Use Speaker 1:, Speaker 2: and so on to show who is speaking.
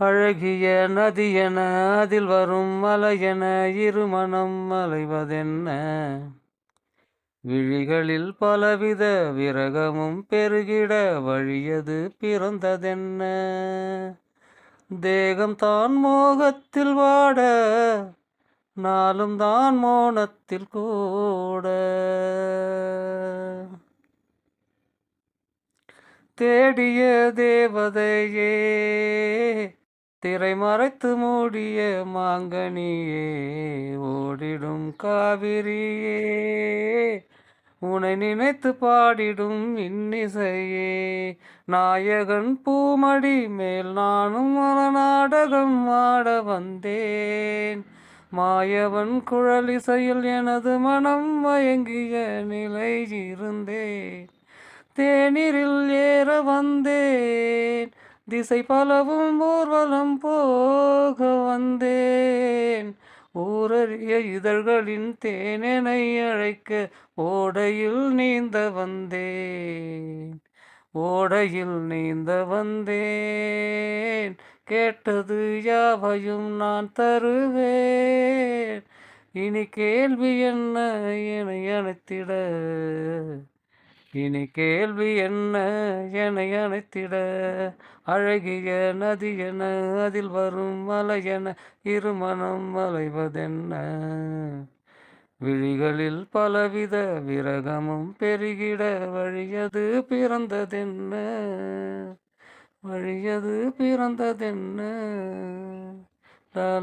Speaker 1: அழகிய நதியென அதில் வரும் மலையென இருமணம் அலைவதென்ன விழிகளில் பலவித விரகமும் பெருகிட வழியது பிறந்ததென்ன? தேகம் தான் மோகத்தில் வாட நாளும் தான் மோனத்தில் கூட. தேடிய தேவதையே திரை மறைத்து மூடிய மாங்கனியே ஓடிடும் காவிரியே. உனை நினைத்து பாடிடும் இன்னிசையே நாயகன் பூமடி மேல் நானும் நாடகம் ஆட வந்தேன். மாயவன் குழலிசையில் எனது மனம் மயங்கிய நிலை இருந்தேன் தேநீரில் திசை பலவும் ஊர்வலம் போக வந்தேன். ஊரறிய இதழ்களின் தேனெனை அழைக்க ஓடையில் நீந்த வந்தேன். ஓடையில் நீந்த வந்தேன். கேட்டது யாவையும் நான் தருவேன். இனி கேள்வி என்ன? என அணைத்திட இனி கேள்வி என்ன? என அணைத்திட அழகிய நதி என அதில் வரும் மலை என இருமணம் மலைவதென்ன? விழிகளில் பலவித விரகமும் பெருகிட வழியது பிறந்ததென்ன? வழியது பிறந்ததென்ன? லா